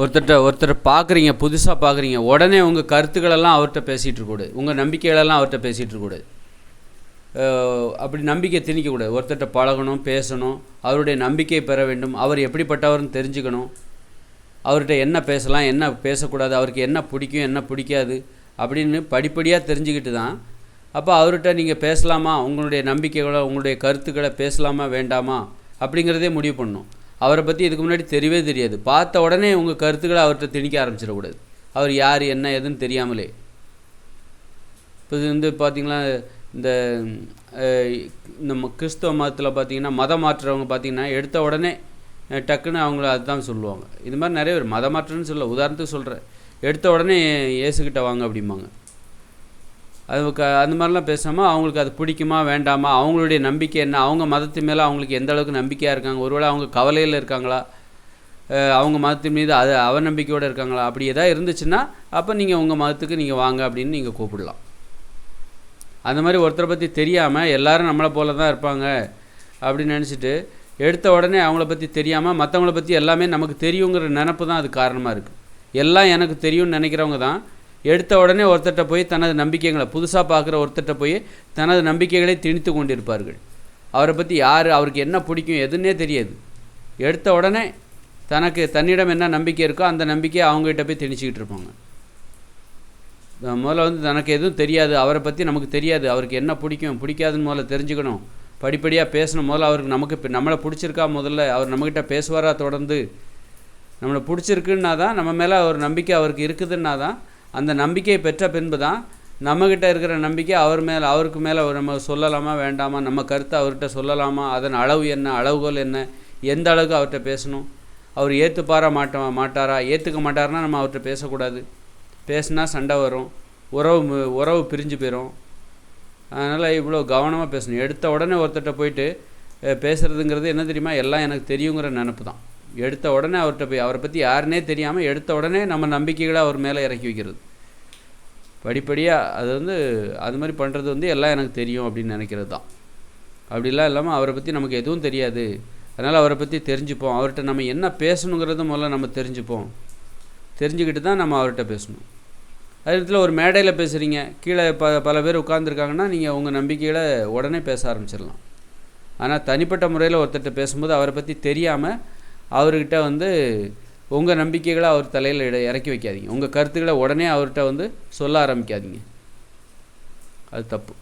ஒருத்தர்கிட்ட ஒருத்தர் பார்க்குறீங்க புதுசாக பார்க்குறீங்க உடனே உங்கள் கருத்துக்களெல்லாம் அவர்கிட்ட பேசிகிட்டு இருக்கக்கூடாது உங்கள் நம்பிக்கைகளெல்லாம் அவர்கிட்ட பேசிகிட்டு இருக்கக்கூடாது அப்படி நம்பிக்கை திணிக்கக்கூடாது. ஒருத்தர்கிட்ட பழகணும் பேசணும் அவருடைய நம்பிக்கையை பெற வேண்டும் அவர் எப்படிப்பட்டவர்னு தெரிஞ்சுக்கணும். அவர்கிட்ட என்ன பேசலாம் என்ன பேசக்கூடாது அவருக்கு என்ன பிடிக்கும் என்ன பிடிக்காது அப்படின்னு படிப்படியாக தெரிஞ்சுக்கிட்டு தான். அப்போ அவர்கிட்ட நீங்கள் பேசலாமா? உங்களுடைய நம்பிக்கைகளை உங்களுடைய கருத்துக்களை பேசலாமா வேண்டாமா? அப்படிங்கிறதே முடிவு பண்ணணும். அவரை பற்றி இதுக்கு முன்னாடி தெரியவே தெரியாது. பார்த்த உடனே உங்கள் கருத்துக்களை அவர்கிட்ட திணிக்க ஆரம்பிச்சிடக்கூடாது. அவர் யார் என்ன ஏதுன்னு தெரியாமலே. இப்போ இது வந்து பார்த்திங்களா இந்த நம்ம கிறிஸ்தவ மதத்தில் பார்த்தீங்கன்னா மதம் மாற்றுறவங்க பார்த்தீங்கன்னா எடுத்த உடனே டக்குன்னு அவங்கள அதுதான் சொல்லுவாங்க. இது மாதிரி நிறைய பேர் மதம் மாற்றம்னு சொல்ல உதாரணத்துக்கு சொல்கிறேன் எடுத்த உடனே இயேசுக்கிட்ட வாங்க அப்படிம்பாங்க. அது க அந்த மாதிரிலாம் பேசாமல் அவங்களுக்கு அது பிடிக்குமா வேண்டாமா அவங்களுடைய நம்பிக்கை என்ன அவங்க மதத்து மேலே அவங்களுக்கு எந்த அளவுக்கு நம்பிக்கையாக இருக்காங்க ஒருவேளை அவங்க கவலையில் இருக்காங்களா அவங்க மதத்தின் மீது அது அவநம்பிக்கையோடு இருக்காங்களா அப்படி எதாவது இருந்துச்சுன்னா அப்போ நீங்கள் உங்கள் மதத்துக்கு நீங்கள் வாங்க அப்படின்னு நீங்கள் கூப்பிடலாம். அந்த மாதிரி ஒருத்தரை பற்றி தெரியாமல் எல்லோரும் நம்மளை போல தான் இருப்பாங்க அப்படின்னு நினச்சிட்டு எடுத்த உடனே அவங்கள பற்றி தெரியாமல் மற்றவங்கள பற்றி எல்லாமே நமக்கு தெரியுங்கிற நினப்பு தான் அது காரணமாக இருக்குது எல்லாம் எனக்கு தெரியும்னு நினைக்கிறவங்க தான் எடுத்த உடனே ஒருத்தர்கிட்ட போய் தனது நம்பிக்கைகளை புதுசாக பார்க்குற ஒருத்தர்கிட்ட போய் தனது நம்பிக்கைகளை திணித்து கொண்டிருப்பார்கள். அவரை பற்றி யார் அவருக்கு என்ன பிடிக்கும் எதுன்னே தெரியாது. எடுத்த உடனே தனக்கு தன்னிடம் என்ன நம்பிக்கை இருக்கோ அந்த நம்பிக்கையை அவங்ககிட்ட போய் திணிச்சிக்கிட்டு இருப்பாங்க. முதல்ல வந்து தனக்கு எதுவும் தெரியாது அவரை பற்றி நமக்கு தெரியாது அவருக்கு என்ன பிடிக்கும் பிடிக்காதுன்னு முதல்ல தெரிஞ்சுக்கணும். படிப்படியாக பேசணும் முதல்ல அவருக்கு நமக்கு நம்மளை பிடிச்சிருக்கா முதல்ல அவர் நம்மக்கிட்ட பேசுவாரா தொடர்ந்து. நம்மளை பிடிச்சிருக்குன்னா தான் நம்ம மேலே ஒரு நம்பிக்கை அவருக்கு இருக்குதுன்னா தான் அந்த நம்பிக்கையை பெற்ற பின்பு தான் நம்மக்கிட்ட இருக்கிற நம்பிக்கை அவர் மேலே அவருக்கு மேலே நம்ம சொல்லலாமா வேண்டாமா நம்ம கருத்தை அவர்கிட்ட சொல்லலாமா அதன் அளவு என்ன அளவுகோல் என்ன எந்த அளவுக்கு அவர்கிட்ட பேசணும் அவர் ஏற்றுப்பாரா மாட்டா மாட்டாரா ஏற்றுக்க மாட்டார்னா நம்ம அவர்கிட்ட பேசக்கூடாது. பேசுனா சண்டை வரும் உறவு மு- உறவு பிரிஞ்சு போயிடும் அதனால் இவ்வளோ கவனமாக பேசணும். எடுத்த உடனே ஒருத்தர்கிட்ட போயிட்டு பேசுகிறதுங்கிறது என்ன தெரியுமா? எல்லாம் எனக்கு தெரியுங்கிற நினப்பு தான் எடுத்த உடனே அவர்கிட்ட போய் அவரை பற்றி யாருன்னே தெரியாமல் எடுத்த உடனே நம்ம நம்பிக்கைகளை அவர் மேலே இறக்கி வைக்கிறது. படிப்படியாக அது வந்து அது மாதிரி பண்ணுறது வந்து எல்லாம் எனக்கு தெரியும் அப்படின்னு நினைக்கிறது தான். அப்படிலாம் இல்லாமல் அவரை பற்றி நமக்கு எதுவும் தெரியாது. அதனால் அவரை பற்றி தெரிஞ்சுப்போம். அவர்கிட்ட நம்ம என்ன பேசணுங்கிறத முதல்ல நம்ம தெரிஞ்சுப்போம். தெரிஞ்சுக்கிட்டு தான் நம்ம அவர்கிட்ட பேசணும். அதே இடத்துல ஒரு மேடையில் பேசுகிறீங்க கீழே ப பல பேர் உட்காந்துருக்காங்கன்னா நீங்கள் உங்கள் நம்பிக்கையில் உடனே பேச ஆரம்பிச்சிடலாம். ஆனால் தனிப்பட்ட முறையில் ஒருத்தர்கிட்ட பேசும்போது அவரை பற்றி தெரியாமல் அவர்கிட்ட வந்து உங்கள் நம்பிக்கைகளை அவர் தலையில் இட இறக்கி வைக்காதீங்க. உங்கள் கருத்துக்களை உடனே அவர்கிட்ட வந்து சொல்ல ஆரம்பிக்காதீங்க. அது தப்பு.